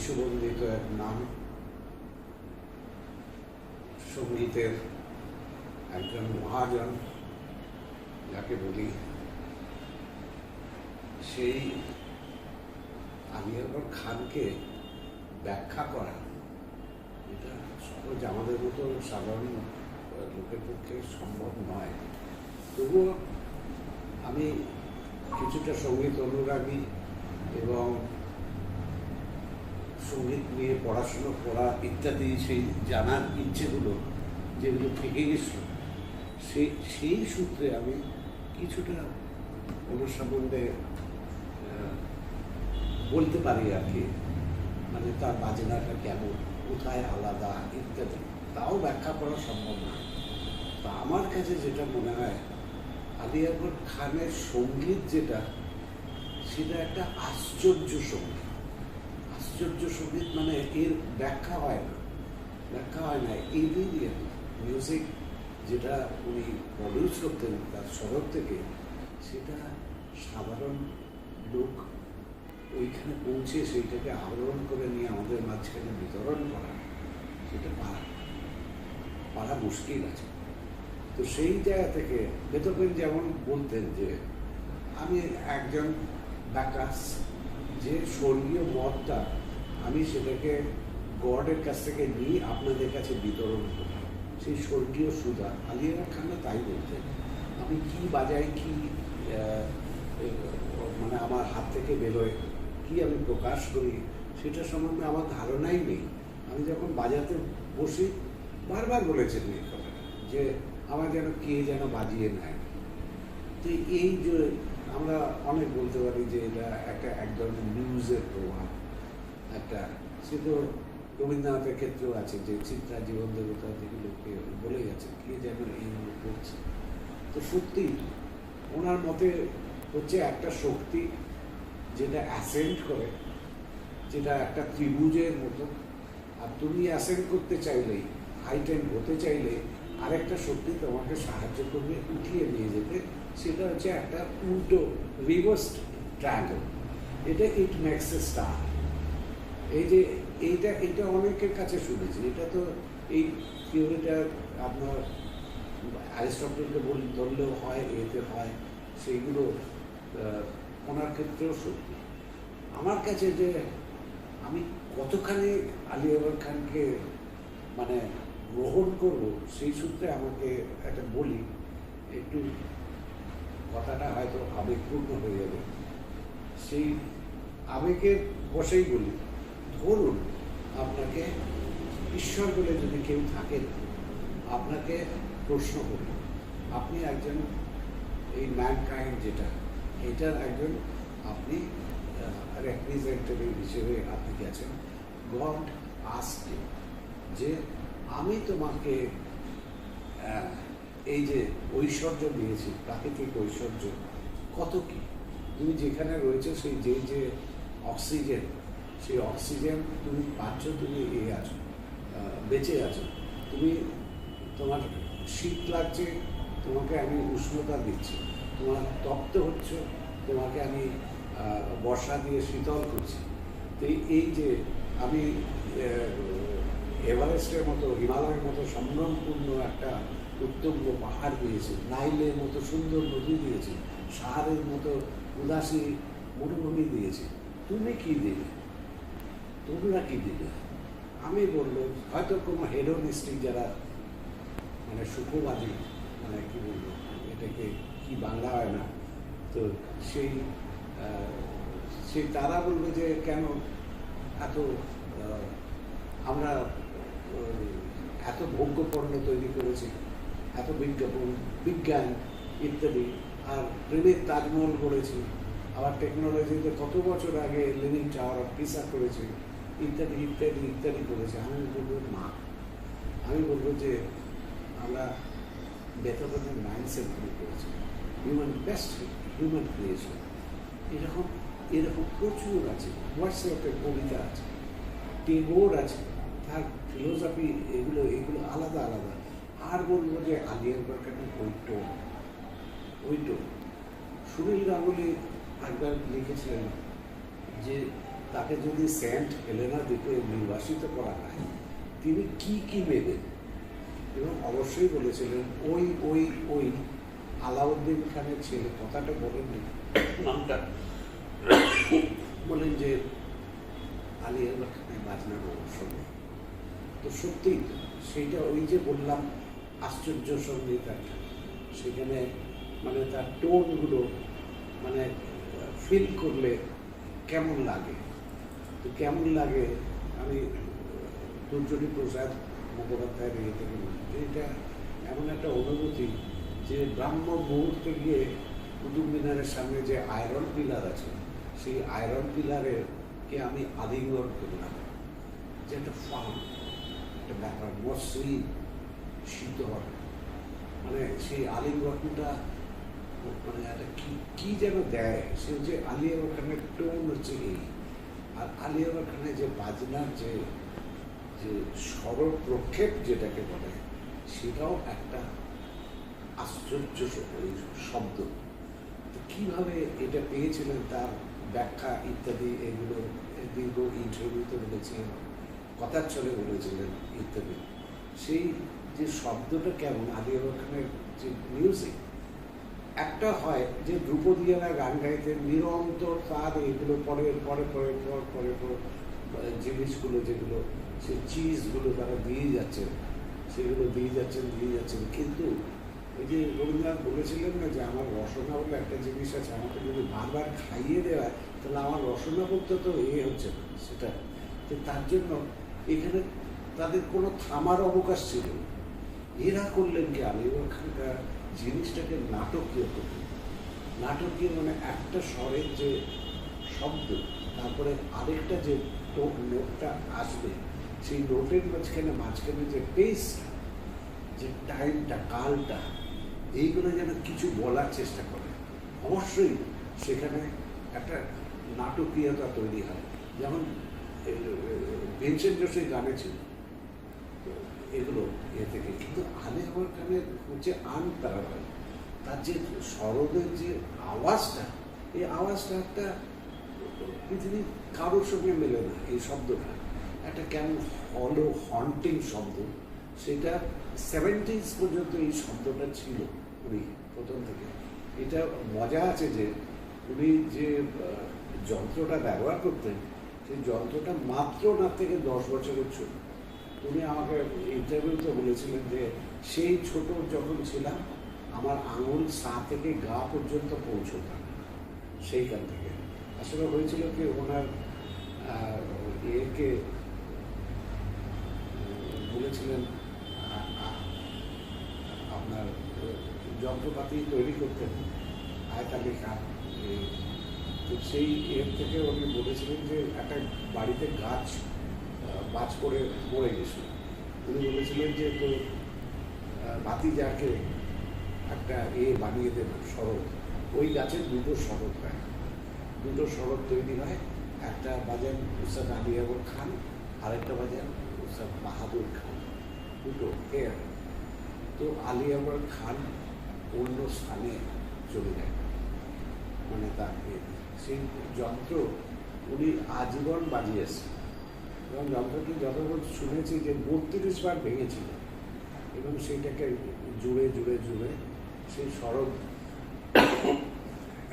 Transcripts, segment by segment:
বিশ্ববন্দিত এক নাম। সঙ্গীতের একজন মহাজন, যাকে বলি, সেই আমি আকবর খানকে ব্যাখ্যা করা। এটা সহজ আমাদের মতো সাধারণ লোকের পক্ষে সম্ভব নয়। তবুও আমি কিছুটা সংগীত অনুরাগী এবং সংগীত নিয়ে, পড়াশুনো করা ইত্যাদি সেই জানার ইচ্ছেগুলো যেগুলো থেকে গেছিল সেই সেই সূত্রে আমি কিছুটা ওনার সম্বন্ধে বলতে পারি আর কি মানে তার বাজনাটা কেমন, কোথায় আলাদা ইত্যাদি, তাও ব্যাখ্যা করা সম্ভব না। তা আমার কাছে যেটা মনে হয়, আলী খানের সংগীত যেটা, সেটা একটা আশ্চর্য সংগীত। আশ্চর্য সংগীত মানে এর ব্যাখ্যা হয় না। ব্যাখ্যা হয় না এলিরিয়ান মিউজিক যেটা উনি প্রডিউস করতেন তার শহর থেকে, সেটা সাধারণ লোক ওইখানে পৌঁছে সেইটাকে আহরণ করে নিয়ে আমাদের মাঝখানে বিতরণ করা, সেটা পারা পারা মুশকিল আছে। তো সেই জায়গা থেকে বেতবেন যেমন বলতেন যে, আমি একজন ব্যাকাস যে স্বর্গীয় মতটা আমি সেটাকে গডের কাছ থেকে নিয়ে আপনাদের কাছে বিতরণ করি সেই স্বর্গীয় সুধা আলিয়া খানও তাই বলতেন, আমি কি বাজাই কি মানে আমার হাত থেকে বেরোয়, কি আমি প্রকাশ করি, সেটা সম্বন্ধে আমার ধারণাই নেই। আমি যখন বাজাতে বসি, বারবার বলেছেন এই কথাটা, যে আমার যেন কে যেন বাজিয়ে নেয়। তো এই যে আমরা অনেক বলতে পারি যে এটা একটা এক ধরনের নিউজের প্রভাব। একটা সে তো রবীন্দ্রনাথের ক্ষেত্রেও আছে যে চিত্রা জীবন দেবতা যেগুলোকে বলে গেছে কে যেন এইগুলো করছে। তো সত্যি ওনার মতে হচ্ছে একটা শক্তি যেটা অ্যাসেন্ট করে, যেটা একটা ত্রিভুজের মতো। আর তুমি অ্যাসেন্ট করতে চাইলেই হাইটেন্ড হতে চাইলে আরেকটা শক্তি তোমাকে সাহায্য করবে, উঠিয়ে নিয়ে যেতে। সেটা হচ্ছে একটা উল্টো রিভার্স ট্রায়াঙ্গেল এটা ইট মেক্স এ স্টার এই যে এইটা এটা অনেকের কাছে শুনেছি। এটা তো এই থিওরিটা আপনার অ্যারিস্টটলকে বল ধরলেও হয়, এতে হয়, সেইগুলো ওনার ক্ষেত্রেও সত্যি। আমার কাছে যে আমি কতখানি আলী আকবর খানকে মানে গ্রহণ করব, সেই সূত্রে আমাকে একটা বলি, একটু কথাটা হয়তো আবেগপূর্ণ হয়ে যাবে। সেই আবেগের বসেই বলি ধরুন আপনাকে, ঈশ্বর বলে যদি কেউ থাকেন, আপনাকে প্রশ্ন করুন আপনি একজন এই ম্যানকাইন্ড যেটা, এটার একজন আপনি রেপ্রেজেন্টেটিভ হিসেবে আপনি গেছেন গড আস্কে যে, আমি তোমাকে এই যে ঐশ্বর্য দিয়েছি, প্রাকৃতিক ঐশ্বর্য, কত কি? তুমি যেখানে রয়েছে, সেই যে যে অক্সিজেন সেই অক্সিজেন তুমি পাচ্ছ, তুমি এ আছো বেঁচে আছো। তুমি তোমার শীত লাগছে, তোমাকে আমি উষ্ণতা দিচ্ছি, তোমার তপ্ত হচ্ছে, তোমাকে আমি বর্ষা দিয়ে শীতল করছি। তো এই- যে আমি এভারেস্টের মতো, হিমালয়ের মতো সম্ভ্রমপূর্ণ একটা উত্তম্ব পাহাড় দিয়েছি, নাইলের মতো সুন্দর নদী দিয়েছি, সাহারের মতো উদাসী মরুভূমি দিয়েছি, তুমি কি দিলে? তোমরা কি দিলে আমি বলল হয়তো কোনো হেডোনিস্টিক যারা মানে সুখবাদী মানে কি বলব, এটাকে কি বাংলা হয় না, তো সেই সেই তারা বলবে যে কেন এত আমরা এত ভোগ্য পণ্য তৈরি করেছি, এত বিজ্ঞাপন, বিজ্ঞান ইত্যাদি, আর প্রেমের তাজমহল করেছি আবার টেকনোলজিতে কত বছর আগে লিভিং টাওয়ার অফ পিসা করেছি ইত্যাদি ইত্যাদি ইত্যাদি করেছে। আমি বলব, না। আমি বলব যে, আমরা বেতনের মাইন্ডসেট নিয়ে করেছি। হিউম্যান বেস্ট হিউম্যান ক্রিয়েশন এরকম এরকম প্রচুর আছে। হোয়াটসঅ্যাপের কবিতা আছে। টেগোর আছে। তার ফিলোসফি এগুলো এগুলো আলাদা আলাদা। আর বলব যে, আলিয়ার দরকারের ওইটো ওইটো সুনীল গাঙ্গুলি একবার লিখেছিলেন যে তাকে যদি সেন্ট হেলেনা দ্বীপে নির্বাসিত করা হয় তিনি কি কি নেবেন? এবং অবশ্যই বলেছিলেন ওই ওই ওই আলাউদ্দিন খানের ছেলে। কথাটা বলেননি। নামটা বলেন যে আলিয়া খানে বাজনার অবশ্য নেই তো সত্যিই তো, সেইটা ওই যে বললাম আশ্চর্য সংগীত একটা সেখানে মানে তার টোনগুলো মানে ফিল করলে কেমন লাগে? তো কেমন লাগে? আমি দুর্জনী প্রসাদ মুখোপাধ্যায়ের ইয়ে থেকে এটা এমন একটা অনুভূতি যে ব্রাহ্ম মুহূর্তে গিয়ে কুতুব মিনারের সামনে যে আয়রন পিলার আছে, সেই আয়রন পিলারের কে আমি আলিঙ্গন করলাম যে একটা ফার্ম একটা ব্যাপার, মসৃণ, শীতল। মানে সেই আলিঙ্গনটা মানে একটা কি কি যেন দেয় সে যে ওখানে টোন হচ্ছে এই। আর আলিয়া ওখানে যে বাজনার যে যে সরল প্রক্ষেপ যেটাকে বলে, সেটাও একটা আশ্চর্য শব্দ। কীভাবে এটা পেয়েছিলেন তার ব্যাখ্যা ইত্যাদি, এগুলো দীর্ঘ ইন্টারভিউতে বলেছিলেন কথার ছলে বলেছিলেন ইত্যাদি। সেই যে শব্দটা কেমন, আলিয়া খানের যে মিউজিক একটা হয় যে ধ্রুপদিয়ারা গান গাইতে নিরন্তর তার এগুলো পরে পরে পরে, পর পরে, পর জিনিসগুলো যেগুলো সে চিজগুলো তারা দিয়ে যাচ্ছেন, সেগুলো দিয়ে যাচ্ছেন দিয়ে যাচ্ছেন। কিন্তু ওই যে রবীন্দ্রনাথ বলেছিলেন না যে আমার রসনা বলে একটা জিনিস আছে, আমাকে যদি বারবার খাইয়ে দেওয়া তাহলে আমার রসনা বলতে তো এ হচ্ছে সেটা। তো তার জন্য এখানে তাদের কোনো থামার অবকাশ ছিল। এরা করলেন কি? আমি ওখানকার জিনিসটাকে নাটকীয় করলেন নাটকীয় মানে একটা স্বরের যে শব্দ, তারপরে আরেকটা যে নোটটা আসবে, সেই নোটের মাঝখানে মাঝখানে যে পেসটা যে টাইমটা কালটা, এইগুলো যেন কিছু বলার চেষ্টা করে। অবশ্যই সেখানে একটা নাটকীয়তা তৈরি হয়। যেমন ভীমসেন যোশীর গানে ছিল এগুলো এ থেকে। কিন্তু আলে আমার কানে যে আন তারা হয়, তার যে সরদের যে আওয়াজটা, এই আওয়াজটা একটা পৃথিবীর কারোর সঙ্গে মেলে না, এই শব্দটা। একটা কেমন হলো হন্টিং শব্দ, সেটা সেভেন্টিজ পর্যন্ত এই শব্দটা ছিল উনি প্রথম থেকে। এটা মজা আছে যে উনি যে যন্ত্রটা ব্যবহার করতেন, সেই যন্ত্রটা মাত্র না থেকে দশ বছরের ছোট। উনি আমাকে ইন্টারভিউতে বলেছিলেন যে সেই ছোট যখন ছিলাম আমার আঙুল সা থেকে গা পর্যন্ত পৌঁছতাম সেইখান থেকে। আসলে হয়েছিল কি ওনার একে বলেছিলেন আপনার যন্ত্রপাতি তৈরি করতেন আয়তালিকা এই, তো সেই এর থেকে উনি বলেছিলেন যে একটা বাড়িতে গাছ বাজ করে মরে গেছিল। উনি বলেছিলেন যে তো বাতি যাকে একটা এ বানিয়ে দেব সড়ক ওই গাছের দুটো সড়ক হয়। দুটো সড়ক তৈরি হয়। একটা বাজার উস্তাদ আলিয়াবর খান, আরেকটা বাজার উস্তাদ বাহাদুর খান। দুটো, এর। তো আলিয়াবর খান অন্য স্থানে চলে যায়। মানে তার সেই যন্ত্র উনি আজীবন বাজিয়েছেন এবং যন্ত্রটি যতক্ষণ শুনেছি যে বত্রিশ বার ভেঙেছিল। এবং সেইটাকে জুড়ে জুড়ে জুড়ে সেই সড়ক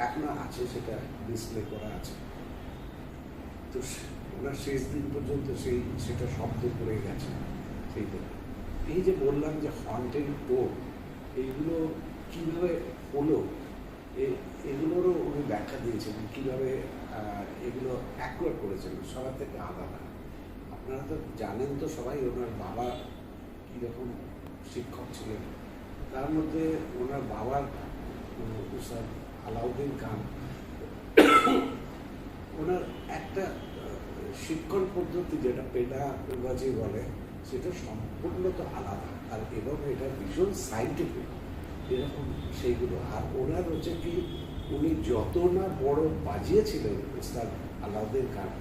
এখনও আছে, সেটা ডিসপ্লে করা আছে। তো ওনার শেষ দিন পর্যন্ত সেই, সেটা শব্দ করে গেছে সেইটা এই যে বললাম যে হন্টেন টোন এইগুলো কীভাবে হলো? এগুলোরও উনি ব্যাখ্যা দিয়েছিলেন কীভাবে এগুলো অ্যাকোয়ার করেছেন, সবার থেকে আলাদা। আপনারা তো জানেন তো সবাই ওনার বাবা কীরকম শিক্ষক ছিলেন। তার মধ্যে ওনার বাবার উস্তাদ আলাউদ্দিন খান। ওনার একটা শিক্ষণ পদ্ধতি যেটা পেডাগজি বলে, সেটা সম্পূর্ণ তো আলাদা। আর এবং এটা ভীষণ সাইন্টিফিক এরকম সেইগুলো। আর ওনার হচ্ছে কি, উনি যত না বড় বাজিয়েছিলেন উস্তাদ আলাউদ্দিন খান,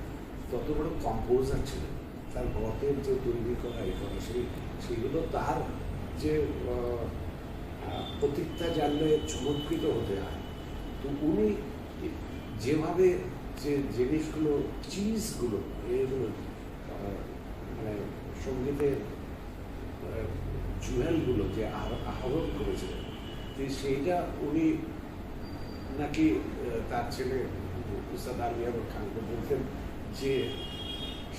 তত বড় কম্পোজার ছিলেন। তার গতের যে তৈরি করা এ সেই সেগুলো তার যে প্রতীকটা জানলে চমৎকৃত হতে হয়। তো উনি যেভাবে যে জিনিসগুলো, চিজগুলো, এগুলো মানে সঙ্গীতের জুয়েলগুলো যে আহ- আহরণ করেছিলেন সেইটা উনি নাকি তার ছেলে উস্তাদ আলী আহমদ খানকে বলতেন যে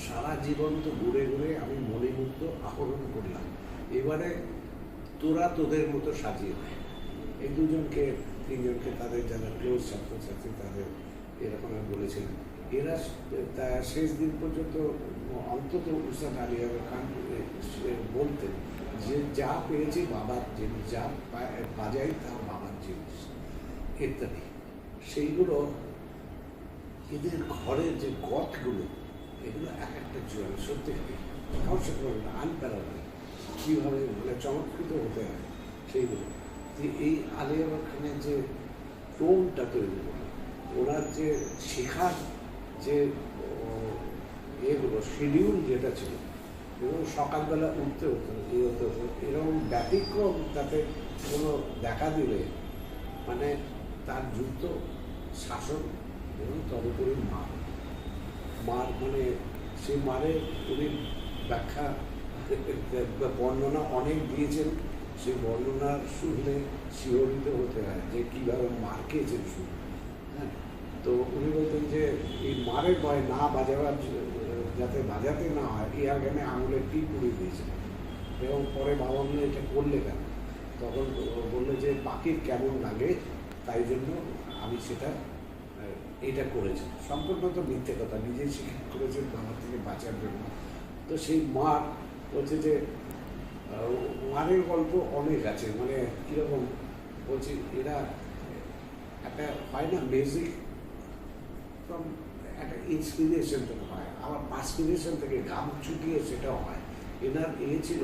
সারা জীবন তো ঘুরে ঘুরে আমি মণিমুক্ত আহরণ করলাম। এবারে তোরা তোদের মতো সাজিয়ে দেয় এই দুজনকে, তিনজনকে তাদের যারা ক্লোজ ছাত্রছাত্রী, তাদের এরকম আমি বলেছিলেন এরা শেষ দিন পর্যন্ত অন্তত উস্তাদ আলী খান বলতেন যে যা পেয়েছি বাবার জিনিস, যা বাজাই তা বাবার জিনিস, ইত্যাদি। সেইগুলো এদের ঘরের যে গঠগুলো এগুলো এক একটা জোয়ার সত্যি সাথে আনপ্যারালাল কীভাবে মানে চমৎকৃত হতে হয় সেইগুলো। যে এই আলিয়া খানের যে টোনটা তৈরি করে, ওনার যে শেখার যে এগুলো শিডিউল যেটা ছিল, এবং সকালবেলা উঠতে হতো ইয়ে হতে হতো এরকম ব্যতিক্রম তাতে কোনো দেখা দিলে মানে তার যুক্ত শাসন এবং তদুপরি মার মার মানে সেই মারে, উনি ব্যাখ্যা, বর্ণনা অনেক দিয়েছেন। সেই বর্ণনা শুনলে শিহরিত হতে হয় যে কীভাবে মার খেয়েছেন শুনে হ্যাঁ? তো উনি বলতেন যে, এই মারের ভয় না বাজাবার, যাতে বাজাতে না হয় এই আগামে আঙুলের টিপ উড়িয়ে দিয়েছিলেন এবং পরে বাবা বলল এটা করলে কেন? তখন বলল যে পাখির কেমন লাগে, তাই জন্য আমি সেটা এটা করেছি সম্পূর্ণ তো মিথ্যে কথা, নিজেই স্বীকার করেছেন বাবার থেকে বাঁচার জন্য। তো সেই মার বলছে যে মারের গল্প অনেক আছে মানে কীরকম? বলছি, এরা একটা হয় না মিউজিক ফ্রম একটা ইন্সপিরেশন থেকে হয়, আবার পাসপিরেশন থেকে ঘাম ছুটিয়ে সেটাও হয়। এনার এ ছিল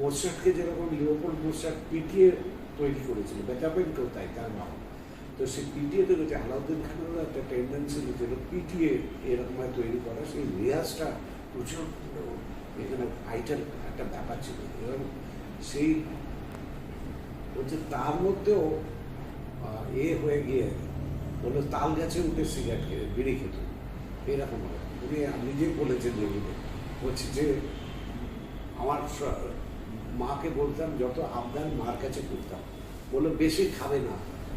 মোশাককে যেরকম লিওপোল্ড মোশাক পিটিয়ে তৈরি করেছিল বেতাবেনকেও তাই, তার বাবা তো সে পিটিয়ে তৈরি আলাউদ্দিন খানেরও একটা টেন্ডেন্সি ছিল পিটিয়ে এরকম তৈরি করা, সেই রেয়াজটা প্রচুর এখানে ফাইটার একটা ব্যাপার ছিল। এবং সেই হচ্ছে তার মধ্যেও এ হয়ে গিয়ে বলল, তাল গাছে উঠে সিগারেট খেয়ে, বিড়ি খেত। এরকম উনি নিজে বলেছেন যেগুলো বলছে যে, আমার মাকে বলতাম, যত আবদার মার কাছে করতাম। বলল, বেশি খাবে না।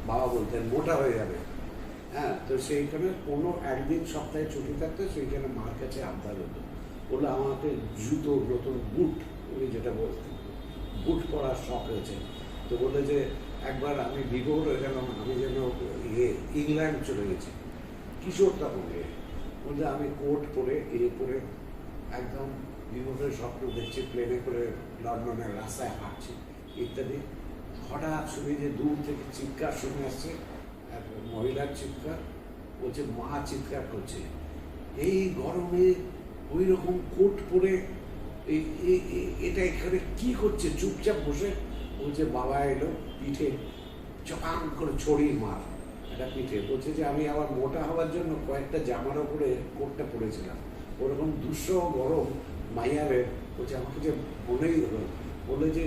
বাবা বলতেন, মোটা হয়ে যাবে। হ্যাঁ তো সেইখানে কোনো একদিন সপ্তাহে ছুটি থাকতো সেইখানে মার কাছে আবদার হতো। বলল, আমাকে জুতো, নতুন বুট, উনি যেটা বলতেন, বুট পরার শখ হয়েছে তো বলল যে, একবার আমি বিভোর হয়ে গেলাম, আমি যেন ইয়ে ইংল্যান্ড চলে গেছি। কিশোর তখন এ। বলছে আমি কোট পরে, এ পরে একদম বিভোরের স্বপ্ন দেখছি, প্লেনে করে লন্ডনের রাস্তায় হাঁটছি, ইত্যাদি। হঠাৎ শুনি যে দূর থেকে চিৎকার শুনে আসছে, এক মহিলার চিৎকার বলছে মা চিৎকার করছে। এই গরমে ওই রকম কোট পরে এটা এখানে কি করছে? চুপচাপ বসে বলছে বাবা এলো, পিঠে চকান করে ছড়িয়ে মার, একটা পিঠে। বলছে যে আমি আবার মোটা হওয়ার জন্য কয়েকটা জামার ওপরে কোটটা পরেছিলাম। ওরকম দুঃসহ গরম মাইয়ারে বলছে আমাকে যে মনেই হলো। বলল যে,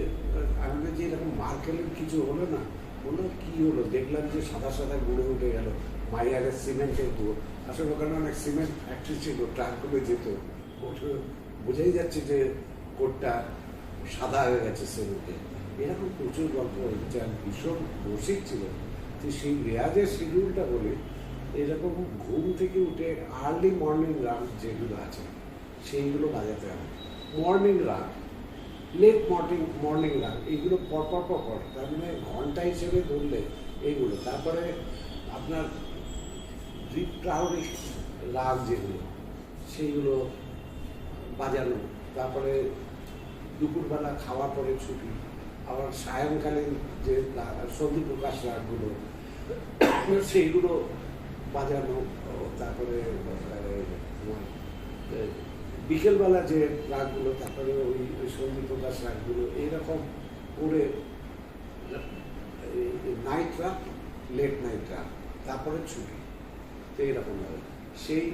আমি যে, এরকম মার খেলে কিছু হলো না? বলল, কি হলো? দেখলাম যে সাদা সাদা গুঁড়ো উঠে গেল। মাইয়ারের সিমেন্টের গুঁড়ো আসলে ওখানে অনেক সিমেন্ট ফ্যাক্টরি ছিল ট্রাকগুলো যেত। বোঝাই যাচ্ছে যে কোটটা সাদা হয়ে গেছে সিমেন্টে। এরকম প্রচুর গল্প যা ভীষণ রসিক ছিল। তো সেই রেয়াজের শিডিউলটা বলে, এরকম ঘুম থেকে উঠে আর্লি মর্নিং রান যেগুলো আছে, সেইগুলো বাজাতে হবে। Morning run late morning morning run এইগুলো পরপর পর পর তার মানে ঘণ্টা হিসেবে ধরলে এইগুলো। তারপরে আপনার প্রাউরিক রাগ যেগুলো, সেইগুলো বাজানো। তারপরে দুপুরবেলা খাওয়ার পরে ছুটি। আবার সায়ংকালীন যে সন্ধি প্রকাশ রাগগুলো সেইগুলো বাজানো তারপরে বিকেলবেলা যে রাগগুলো, তারপরে ওই ওই সন্ধি প্রকাশ রাগগুলো, এইরকম করে নাইট রাগ লেট নাইট রাগ, তারপরে ছুটি, তো এরকম হবে সেই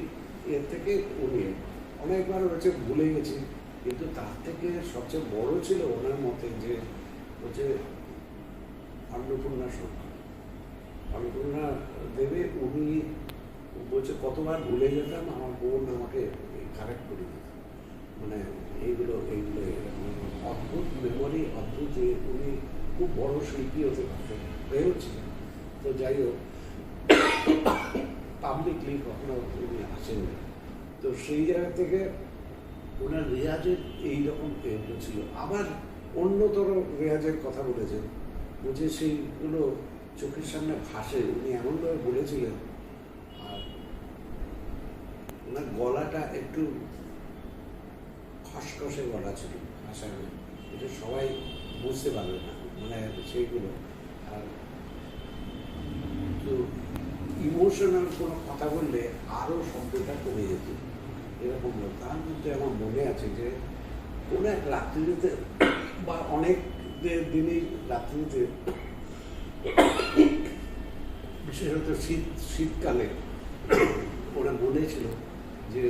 এর থেকে উনি অনেকবার হচ্ছে ভুলে গেছি, কিন্তু তার থেকে সবচেয়ে বড় ছিল ওনার মতে যে, হচ্ছে অন্নপূর্ণা সরকার অন্নপূর্ণা দেবে, উনি বলছে, কতবার ভুলে যেতাম, আমার বোন আমাকে কারেক্ট করে দিত মানে এইগুলো এইগুলো অদ্ভুত মেমোরি অদ্ভুত যে উনি খুব বড় শিল্পী হতে পারতেন হয়ে হচ্ছিলেন তো যাই হোক পাবলিকলি কখনো উনি আসেননি তো সেই জায়গা থেকে ওনার রেয়াজের এইরকম ছিল। আবার অন্যতর রেয়াজের কথা বলেছেন বলছে সেইগুলো চোখের সামনে ভাসে। উনি এমনভাবে বলেছিলেন ওনার গলাটা একটু খসখসে গলা ছিল, ভাষায় এটা সবাই বুঝতে পারবে না মানে সেইগুলো আর তো ইমোশনাল কোনো কথা বললে আরও শব্দটা কমে যেত, এরকম। তার মধ্যে আমার মনে আছে যে, কোনো এক রাত্রিতে বা অনেক দিনই রাত্রিতে বিশেষত শীত শীতকালে, ওরা মনে ছিল যে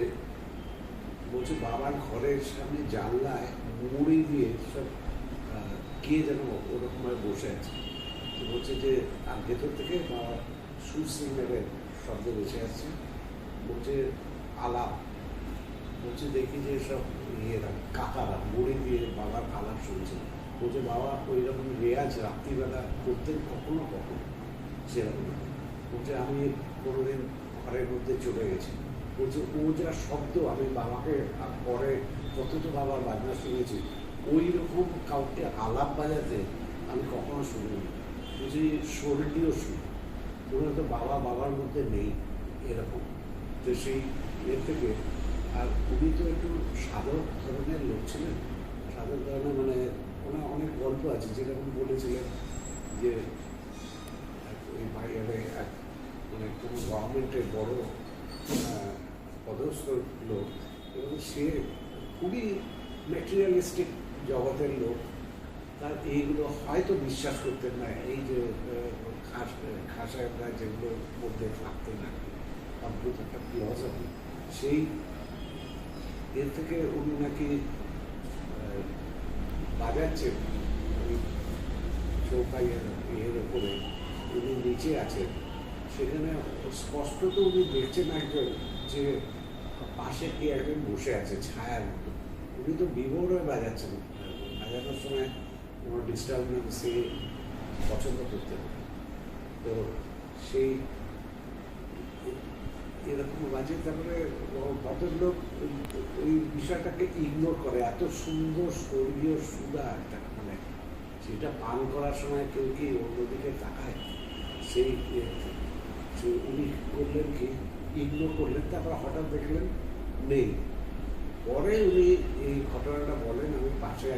বলছে বাবার ঘরের সামনে জানলায় মুড়ি দিয়ে সব কে যেন ওরকমভাবে বসে আছে। তো বলছে যে, আর ভেতর থেকে বাবা সুর শব্দ বসে আসছে বলছে আলাপ বলছে, দেখি যে সব ইয়েরা, কাকারা, মুড়ি দিয়ে বাবার আলাপ শুনছে। বলছে, বাবা ওই রকম রেয়াজ রাত্রিবেলা করতেন কখনো কখনো? সেরকম। বলছে, আমি কোনোদিন ঘরের মধ্যে চলে গেছি। বলছে ও যা শব্দ, আমি বাবাকে পরে কত তো বাবার বাজনা শুনেছি ওই রকম কাউকে আলাপ বাজাতে আমি কখনো শুনিনি। বলছি শরীরটিও শুনি ওরা তো বাবা, বাবার মধ্যে নেই এরকম। তো সেই এর থেকে, আর উনি তো একটু সাধক ধরনের লোক ছিলেন। সাধক ধরনের মানে ওনার অনেক গল্প আছে, যেরকম বলেছিলেন যে ওই বাইরে এক মানে কোনো গভর্নমেন্টের বড় পদস্থ লোক এবং সে খুবই ম্যাটেরিয়ালিস্টিক জগতের লোক। তার এইগুলো হয়তো বিশ্বাস করতেন না, এই যে খাস খাসায়রা যেগুলোর মধ্যে থাকতেন কি অদ্ভুত একটা ফিলসফি সেই এর থেকে উনি নাকি বাজাচ্ছেন। ওই চৌকাইয়ের ইয়ের ওপরে, উনি নিচে আছেন। সেখানে স্পষ্ট তো উনি দেখছেন একজন যে পাশে কে একজন বসে আছে, ছায়ার মতো। উনি তো বিভোর বাজাচ্ছেন। বাজানোর সময় কোনো ডিস্টার্বেন্স সে পছন্দ করতে না। তো সেই এরকম বাজে তারপরে ভদ্রলোক ওই- বিষয়টাকে ইগনোর করে। এত সুন্দর স্বর্গীয় সুদা একটা মানে সেটা পান করার সময় কেউ কি অন্যদিকে তাকায়? সেই উনি করলেন কি? ইগনোর করলেন তারপর হঠাৎ দেখলেন নেই। পরে উনি এই ঘটনাটা বলেন, আমি পাশে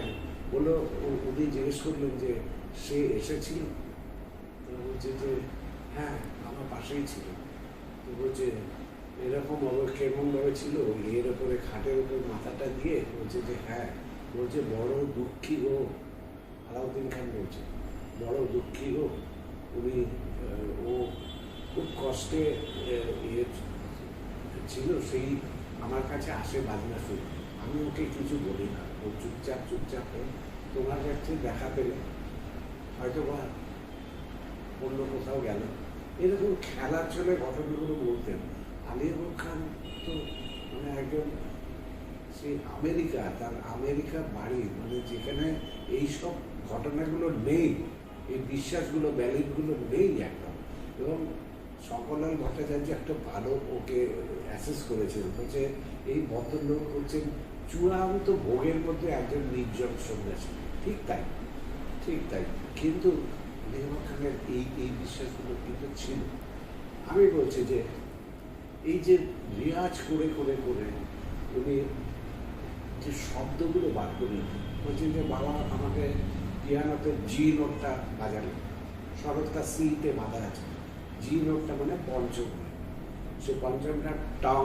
বলল উনি জিজ্ঞেস করলেন যে, সে এসেছিল? বলছে যে হ্যাঁ আমার পাশেই ছিল। তো বলছে, এরকম কেমনভাবে ছিল? এর ওপরে খাটের উপর মাথাটা দিয়ে বলছে যে হ্যাঁ। বলছে, বড় দুঃখী গো আলাউদ্দিন খান বলছে, বড় দুঃখী গো উনি ও খুব কষ্টে ইয়ে ছিল, সেই আমার কাছে আসে বাজনা শুনে। আমি ওকে কিছু বলি না। ও চুপচাপ চুপচাপ তোমার কাছে দেখা পেলে হয়তো বা অন্য কোথাও গেল। এরকম খেলার ছলে ঘটনাগুলো বলতেন। আলিয়াবুর খান তো মানে একজন সেই আমেরিকা, তার আমেরিকা বাড়ি মানে যেখানে এই সব ঘটনাগুলো নেই, এই বিশ্বাসগুলো ব্যালিডগুলো নেই একদম। এবং সকলাল ভট্টাচার্য একটা ভালো ওকে অ্যাসেস করেছেন বলছে, এই ভদ্রলোক হচ্ছেন চূড়ান্ত ভোগের মধ্যে একজন নির্জন সন্ন্যাসী। ঠিক তাই ঠিক তাই। কিন্তু মেহমা খানের এই এই বিশ্বাসগুলো কিন্তু ছিল। আমি বলছি যে, এই যে রেয়াজ করে করে করে উনি যে শব্দগুলো বার করলেন বলছি যে, বাবা, আমাকে পিয়ানোতে জি নোটটা বাজালেন। শরৎটা সিতে বাঁধা আছে। জি নোটটা মানে পঞ্চম। সে পঞ্চমটা টং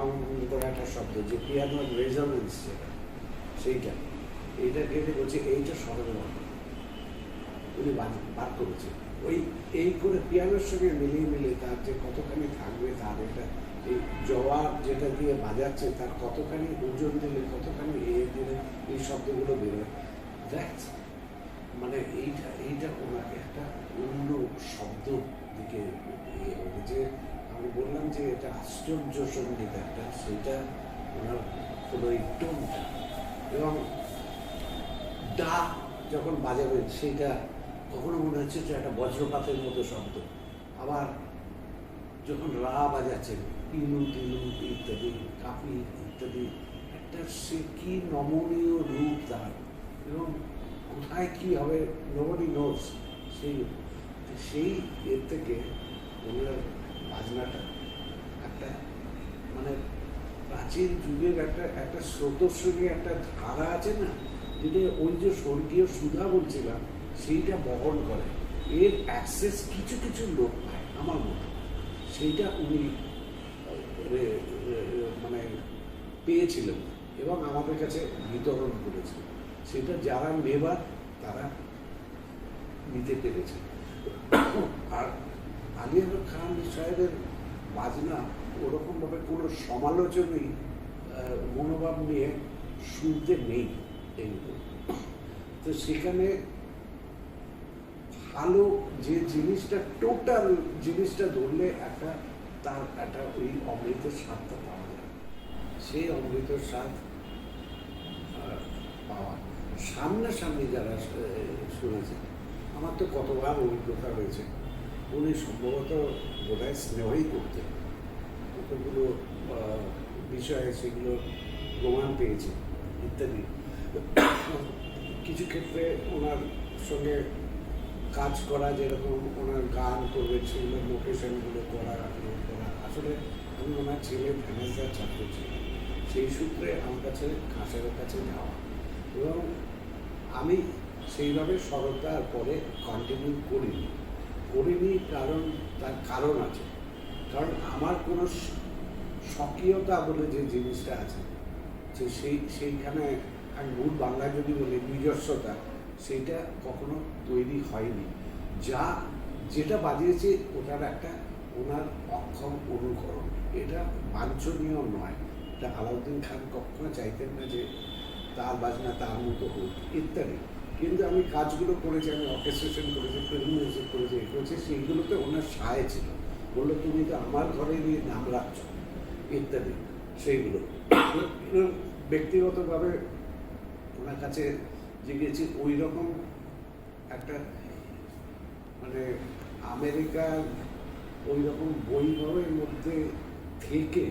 করে একটা শব্দ, যে পিয়ানোর রেজনেন্স যেটা সেইটা। এইটা গেলে বলছে, এইটা স্বরবর্ণ উনি বার করেছে। ওই, এই করে পিয়ানোর সঙ্গে মিলিয়ে মিলিয়ে তার যে কতখানি থাকবে, তার এটা, এই জবাব যেটা দিয়ে বাজাচ্ছে, তার কতখানি ওজন দিলে, কতখানি এ দিলে, এই শব্দগুলো বেরোয়। দ্যাটস মানে এইটা এইটা ওনাকে একটা অন্য শব্দ দিকে যে আমি বললাম যে এটা আশ্চর্য সংগীত একটা, সেটা ওনার হলো এই টোনটা। এবং ডা যখন বাজাবেন সেইটা কখনো মনে হচ্ছে যে একটা বজ্রপাতের মতো শব্দ। আবার যখন রা বাজাচ্ছেন ইলু টিলু ইত্যাদি, কাপি, ইত্যাদি, একটা সে কি নমনীয় রূপ তার। এবং কোথায় কি হবে নোবডি নোস সেই সেই এর থেকে ওনার বাজনাটা একটা মানে প্রাচীন যুগের একটা একটা স্রোতস্বরী একটা ধারা আছে না, যেটা ওই যে স্বর্গীয় সুধা বলছিলাম, সেইটা বহন করে। এর অ্যাক্সেস কিছু কিছু লোক পায়, আমার মতো। সেইটা উনি মানে পেয়েছিলেন এবং আমাদের কাছে বিতরণ করেছিলেন। সেটা যারা নেবার, তারা নিতে পেরেছে আর আহমদ খান সাহেবের বাজনা ওরকমভাবে কোনো মনোভাব নিয়ে শুনতে নেই তো সেখানে ভালো যে জিনিসটা, টোটাল জিনিসটা ধরলে একটা তার একটা ওই অমৃতের স্বাদটা পাওয়া যায়। সেই অমৃতের স্বাদ পাওয়া। সামনাসামনি যারা শুনেছে আমার তো কতবার অভিজ্ঞতা হয়েছে। উনি সম্ভবত বোধহয় স্নেহই করতেন। কতগুলো বিষয়ে সেগুলো প্রমাণ পেয়েছে, ইত্যাদি। কিছু ক্ষেত্রে ওনার সঙ্গে কাজ করা যেরকম ওনার গান করবে, সেগুলো লোকেশনগুলো করা ইয়ে করা। আসলে আমি ওনার ছেলে ভ্যানেজার ছাত্র ছিলাম। সেই সূত্রে আমার কাছে খাঁসারের কাছে যাওয়া। এবং আমি সেইভাবে সরকার পরে কন্টিনিউ করিনি। করিনি কারণ, তার কারণ আছে। কারণ আমার কোনো স্বকীয়তা বলে যে জিনিসটা আছে, যে সেই, সেইখানে আমি মূল বাংলা যদি বলি, নিজস্বতা সেইটা কখনো তৈরি হয়নি। যা, যেটা বাজিয়েছে, ওটার একটা, ওনার অক্ষম অনুকরণ। এটা বাঞ্ছনীয় নয়। এটা আলাউদ্দিন খান কখনো চাইতেন না যে তার বাজনা তার মতো হোক, ইত্যাদি। কিন্তু আমি কাজগুলো করেছি, আমি অর্কেস্ট্রেশন করেছি ফিল্ম মিউজিক করেছি, এ করেছি, সেইগুলোতে ওনার সায় ছিল। বলল, তুমি তো আমার ঘরেরই নাম রাখছো। ইত্যাদি, সেইগুলো। ব্যক্তিগতভাবে ওনার কাছে যে গেছি ওই রকম একটা মানে আমেরিকার ওই রকম বৈভবের মধ্যে থেকে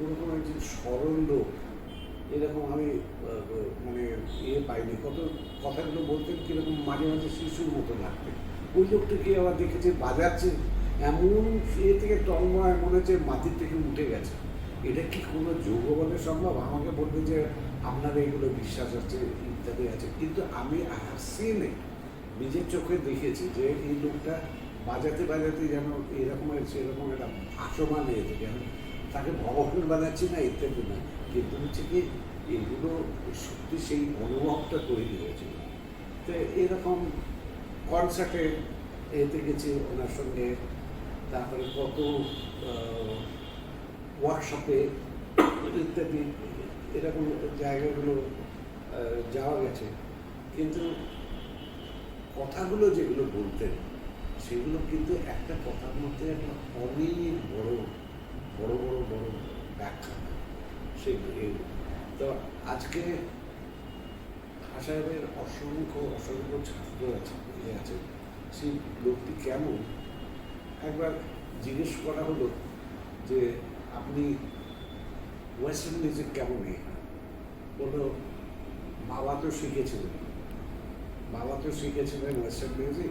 ওরকম একজন সরল লোক এরকম আমি মানে ইয়ে পাইনি। কত কথাগুলো বলতেন কীরকম মাঝে মাঝে শিশুর মতো লাগতেন। ওই লোকটাকে আবার দেখেছে বাজাচ্ছে। এমন ইয়ে থেকে তন্ময় মনে হচ্ছে মাটির থেকে উঠে গেছে। এটা কি কোনো যোগ বলে সম্ভব? আমাকে বলবে যে আপনার এগুলো বিশ্বাস আছে, ইত্যাদি আছে। কিন্তু আমি সিনে নিজের চোখে দেখেছি যে এই লোকটা বাজাতে বাজাতে যেন এরকমের সেরকম একটা ভাসমান হয়েছে যেন তাকে ভগবান বাজাচ্ছি না, ইত্যাদি না। কিন্তু হচ্ছে কি, এগুলো সত্যি সেই অনুভবটা তৈরি হয়েছিল। তো এরকম কনসার্টে এতে গেছি ওনার সঙ্গে, তারপরে কত ওয়ার্কশপে ইত্যাদি, এরকম জায়গাগুলো যাওয়া গেছে। কিন্তু কথাগুলো যেগুলো বলতেন, সেগুলো কিন্তু একটা কথার মধ্যে একটা অনেক বড় বড় বড় বড় ব্যাখ্যা। এগুলো। তো আজকে সাহেবের অসংখ্য অসংখ্য ছাত্র আছে ইয়ে আছে। সেই লোকটি কেমন? একবার জিজ্ঞেস করা হলো যে, আপনি ওয়েস্টার্ন মিউজিক কেমন এই বলল, বাবা তো শিখেছিলেন। বাবা তো শিখেছিলেন ওয়েস্টার্ন মিউজিক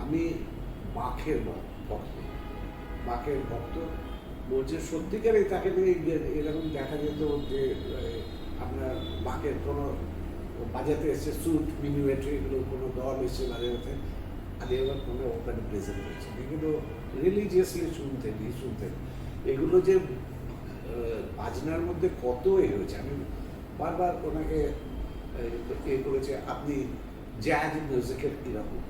আমি বাখের ভ- ভক্ত। বাখের ভক্ত বলছে সত্যিকারই তাকে নিয়ে এরকম দেখা যেত যে আপনার বাকের কোনো বাজাতে এসছে সুট মিনিমেট্রি এগুলো কোনো দল এসছে বাজাতে। আগে এবার কোনো ওখানে প্রেজেন্ট হয়েছে। এগুলো রিলিজিয়াসলি শুনতেন ই শুনতেন এগুলো যে বাজনার মধ্যে কত এ হয়েছে? আমি বারবার ওনাকে, এ করেছে, আপনি জ্যাজ মিউজিকের কীরকম?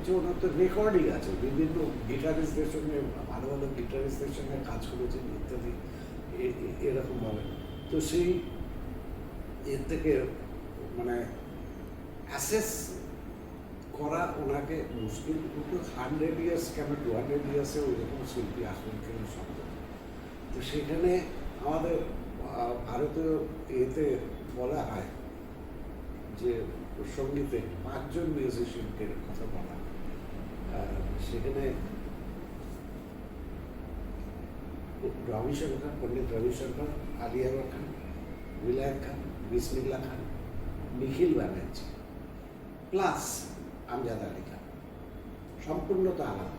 বলছে ওনার তো রেকর্ডিং আছে, বিভিন্ন গিটারিস্টদের সঙ্গে ভালো ভালো গিটারিস্টদের সঙ্গে কাজ করেছেন, ইত্যাদি এরকমভাবে তো সেই এর থেকে মানে অ্যাসেস করা ওনাকে মুশকিল, কিন্তু হান্ড্রেড ইয়ার্স কেন টু হান্ড্রেড ইয়ার্সে ওই রকম শিল্পী আসবেন কেন সম্ভব তো সেখানে আমাদের ভারতীয় এতে বলা হয় যে সঙ্গীতে পাঁচজন মিউজিশিয়ানকে কথা বলা সেখানে রবিশঙ্কর পণ্ডিত রবিশঙ্কর আলিয়া খান, বিলায়ত খান বিসমিল্লা খান নিখিল ব্যানার্জি। প্লাস আমজাদ আলী খান। সম্পূর্ণতা আলাদা।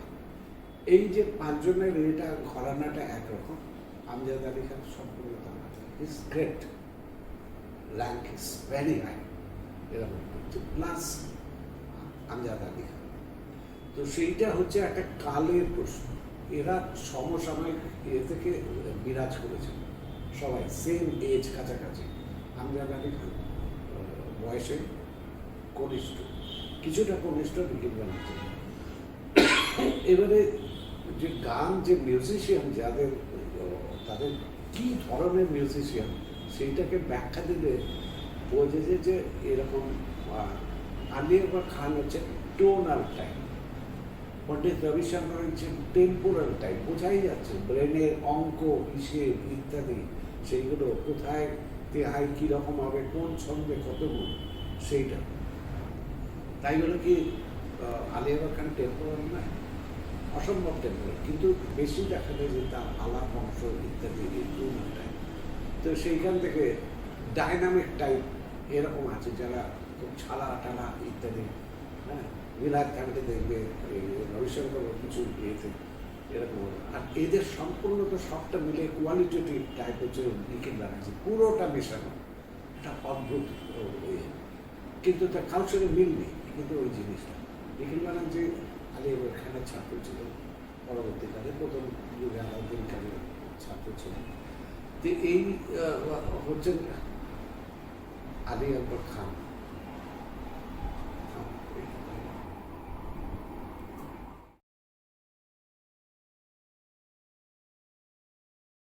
এই যে পাঁচজনের এটা ঘরানাটা একরকম, আমজাদ আলী খান সম্পূর্ণতা আলাদা। Is great rank is very high এরকম। প্লাস আমজাদ আলী খান। তো সেইটা হচ্ছে একটা কালের প্রশ্ন। এরা সমসাময়িক এ থেকে বিরাজ করেছে। সবাই সেম এজ কাছাকাছি। খান আহ, বয়সে কনিষ্ঠ। কিছুটা কনিষ্ঠ নিখিল ব্যানার্জি এবারে যে গান যে মিউজিশিয়ান যাদের তাদের কি ধরনের মিউজিশিয়ান সেইটাকে ব্যাখ্যা দিলে বোঝে যে এরকম আলিয়া খান হচ্ছে টোনাল টাইপ পণ্ডিত রবিশঙ্কর হচ্ছে টেম্পোরাল টাইপ বোঝাই যাচ্ছে ব্রেনের অঙ্ক হিসেব ইত্যাদি সেইগুলো কোথায় তেহাই কীরকম হবে কোন ছন্দে কত গুণ সেইটা। তাই বলে কি আহ, আলিয়া বা খান টেম্পোরাল না অসম্ভব টেম্পোরাল কিন্তু বেশি দেখা যায় যে তার আলাপ অংশ ইত্যাদি টাইপ তো সেইখান থেকে ডাইনামিক টাইপ এরকম আছে যারা খুব ছাড়া টানা ইত্যাদি হ্যাঁ? বিলাত খানকে দেখবে রবিশঙ্কর কিছু ইয়েতে এরকম আর এদের সম্পূর্ণ তো সবটা মিলে কোয়ালিটেটিভ টাইপ হচ্ছে নিখিল ব্যানার্জি পুরোটা মেশানো। একটা অদ্ভুত ইয়ে। কিন্তু তার কালচারে মিল নেই, কিন্তু ওই জিনিসটা। নিখিল ব্যানার্জি আলী খানের ছাত্র ছিল, পরবর্তীকালে প্রথম যুগে আলাউদ্দিন ছাত্র ছিল। এই হচ্ছেন আলী আকবর খান।